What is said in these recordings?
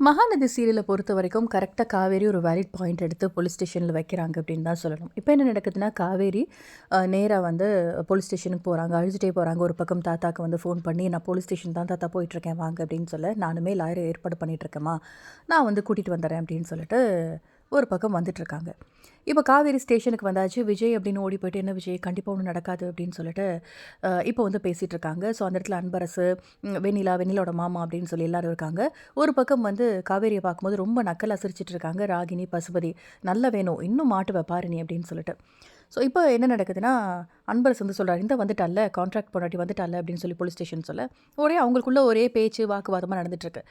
மகாநதி சீரியலை பொறுத்த வரைக்கும் கரெக்டாக காவேரி ஒரு வேலிட் பாயிண்ட் எடுத்து போலீஸ் ஸ்டேஷனில் வைக்கிறாங்க அப்படின்னு தான் சொல்லணும். இப்போ என்ன நடக்குதுன்னா காவேரி நேராக வந்து போலீஸ் ஸ்டேஷனுக்கு போகிறாங்க அழிச்சிட்டே போகிறாங்க ஒரு பக்கம் தாத்தாக்கு வந்து ஃபோன் பண்ணி நான் போலீஸ் ஸ்டேஷன் தான் தாத்தா போயிட்டுருக்கேன் வாங்க அப்படின்னு சொல்ல நானுமே லாயரை ஏற்பாடு பண்ணிகிட்ருக்கேம்மா நான் வந்து கூட்டிகிட்டு வந்துடுறேன் அப்படின்னு சொல்லிட்டு ஒரு பக்கம் வந்துட்டுருக்காங்க. இப்போ காவேரி ஸ்டேஷனுக்கு வந்தாச்சு விஜய் அப்படின்னு ஓடி போயிட்டு என்ன விஜய் கண்டிப்பாக ஒன்றும் நடக்காது அப்படின்னு சொல்லிட்டு இப்போ வந்து பேசிகிட்டு இருக்காங்க ஸோ அந்த இடத்துல அன்பரசு வெண்ணிலா வெண்ணிலோட மாமா அப்படின்னு சொல்லி எல்லாரும் இருக்காங்க. ஒரு பக்கம் வந்து காவேரியை பார்க்கும்போது ரொம்ப நக்கல் சிரிச்சிட்டு இருக்காங்க ராகினி பசுபதி நல்ல வேணும் இன்னும் மாட்டுவ பாரு நீ அப்படின்னு சொல்லிட்டு. ஸோ இப்போ என்ன நடக்குதுன்னா அன்பரசு வந்து சொல்கிறார் இந்த வந்துட்டால கான்ட்ராக்ட் பொண்டாட்டி வந்துட்டால அப்படின்னு சொல்லி போலீஸ் ஸ்டேஷன் சொல்ல ஒரே அவங்களுக்குள்ள ஒரே பேச்சு வாக்குவாதமாக நடந்துட்டுருக்கு.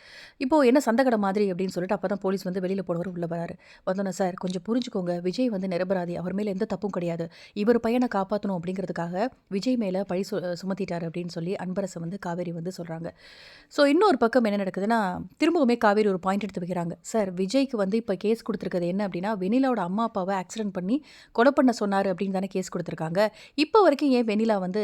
இப்போது என்ன சந்தகட மாதிரி அப்படின்னு சொல்லிட்டு அப்போ தான் போலீஸ் வந்து வெளியில் போனவர் உள்ளே வராரு. வந்தோன்னே சார் கொஞ்சம் புரிஞ்சுக்கோங்க. விஜய் வந்து நிரபராதி. அவர் மேலே எந்த தப்பும் கிடையாது. இவர் பையனை காப்பாற்றணும் அப்படிங்கிறதுக்காக விஜய் மேலே பழி சு சுமத்திட்டார் அப்படின்னு சொல்லி அன்பரசை வந்து காவேரி வந்து சொல்கிறாங்க ஸோ இன்னொரு பக்கம் என்ன நடக்குதுன்னா திரும்பவுமே காவேரி ஒரு பாயிண்ட் எடுத்து வைக்கிறாங்க. சார் விஜய்க்கு வந்து இப்போ கேஸ் கொடுத்துருக்கிறது என்ன அப்படின்னா வெனிலாவோட அம்மா அப்பாவை ஆக்சிடென்ட் பண்ணி கொலை பண்ண சொன்னார் அப்படின்னு தானே கேஸ் கொடுத்துருக்காங்க. இப்போ வரைக்கும் ஏன் வெண்ணிலா வந்து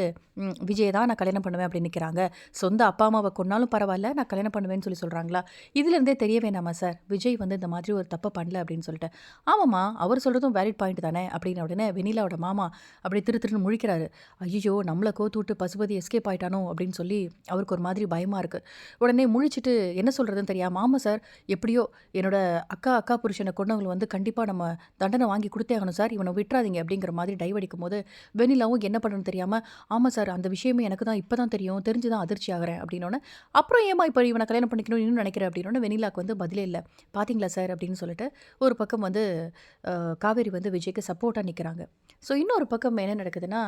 விஜய் தான் நான் கல்யாணம் பண்ணுவேன் அப்படின்னு நிற்கிறாங்க சொந்த அப்பா அம்மாவை கொண்டாலும் பரவாயில்ல நான் கல்யாணம் பண்ணுவேன்னு சொல்லி சொல்கிறாங்களா இதுலேருந்தே தெரிய வேணாமா சார்? விஜய் வந்து இந்த மாதிரி ஒரு தப்பை பண்ணல அப்படின்னு சொல்லிட்டு. ஆமாம்மா அவர் சொல்கிறதும் வேலிட் பாயிண்ட் தானே அப்படின்னு உடனே வெண்ணிலாவோட மாமா அப்படி திரு திருன்னு முழிக்கிறாரு. ஐயோ நம்மளை கோத்து விட்டு பசுபதி எஸ்கேப் ஆயிட்டானோ அப்படின்னு சொல்லி அவருக்கு ஒரு மாதிரி பயமாக இருக்குது உடனே முழிச்சிட்டு என்ன சொல்கிறதுன்னு தெரியாமல் ஆமாம் சார் எப்படியோ என்னோட அக்கா அக்கா புருஷனை கொண்டவங்களை வந்து கண்டிப்பாக நம்ம தண்டனை வாங்கி கொடுத்தே ஆகணும் சார். இவனை விட்டுறாதீங்க அப்படிங்கிற மாதிரி டைவடிக்கும் போது வெண்ணிலாவும் என்ன பண்ணணும்னு தெரியாமல் ஆமாம் சார் அந்த விஷயமே எனக்கு தான் இப்போ தான் தெரியும் தெரிஞ்சு தான் அதிர்ச்சி ஆகிறேன் அப்படின்னோடனே அப்புறம் ஏமா இப்போ இவனை கல்யாணம் பண்ணிக்கணும் இன்னும் நினைக்கிறேன் அப்படின்னோடனே வெண்ணிலாக்கு வந்து பதிலே இல்லை. பார்த்தீங்களா சார்? அப்படின்னு சொல்லிட்டு ஒரு பக்கம் வந்து காவேரி வந்து விஜய்க்கு சப்போர்ட்டாக நிற்கிறாங்க ஸோ இன்னொரு பக்கம் என்ன நடக்குதுன்னா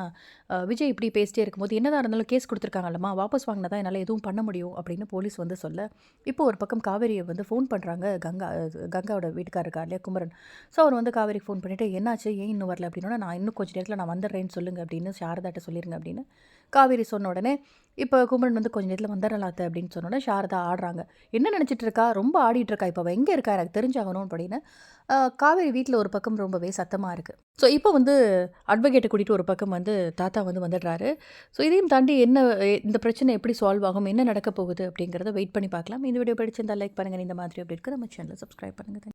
விஜய் இப்படி பேசிட்டே இருக்கும்போது என்னதான் இருந்தாலும் கேஸ் கொடுத்துருக்காங்கல்லம்மா வாபஸ் வாங்கினா தான் என்னால் எதுவும் பண்ண முடியும் அப்படின்னு போலீஸ் வந்து சொல்ல இப்போ ஒரு பக்கம் காவேரியை வந்து ஃபோன் பண்ணுறாங்க கங்கா கங்காவோட வீட்டுக்காரர் இருக்கா இல்லையா குமரன். ஸோ அவர் வந்து காவேரிக்கு ஃபோன் பண்ணிவிட்டு என்னாச்சு? ஏன் இன்னும் வரல? அப்படின்னா நான் இன்னும் கொஞ்சம் நேரத்தில் நான் வந்துடுறேன்னு சொல்லுங்க அப்படின்னு சாரதாட்ட சொல்லிடுங்க அப்படின்னு காவேரி சொன்ன உடனே இப்போ குமரன் வந்து கொஞ்சம் நேரத்தில் வந்துடலாத்த அப்படின்னு சொன்ன உடனே சாரதா ஆடுறாங்க. என்ன நினச்சிட்டு இருக்கா? ரொம்ப ஆடிட்டு இருக்கா? இப்போ அவள் எங்கே இருக்கா? எனக்கு தெரிஞ்சாகணும் அப்படின்னு. காவேரி வீட்டில் ஒரு பக்கம் ரொம்பவே சத்தமாக இருக்குது ஸோ இப்போ வந்து அட்வொகேட்டை கூட்டிகிட்டு ஒரு பக்கம் வந்து தாத்தா வந்து வந்துடுறாரு. ஸோ இதையும் தாண்டி என்ன இந்த பிரச்சனை எப்படி சால்வ் ஆகும்? என்ன நடக்க போகுது? அப்படிங்கிறத வெயிட் பண்ணி பார்க்கலாம். இந்த வீடியோ படிச்சிருந்தா லைக் பண்ணுங்கள் இந்த மாதிரி அப்படி இருக்குது நம்ம சேனலை சப்ஸ்கிரைப் பண்ணுங்கள்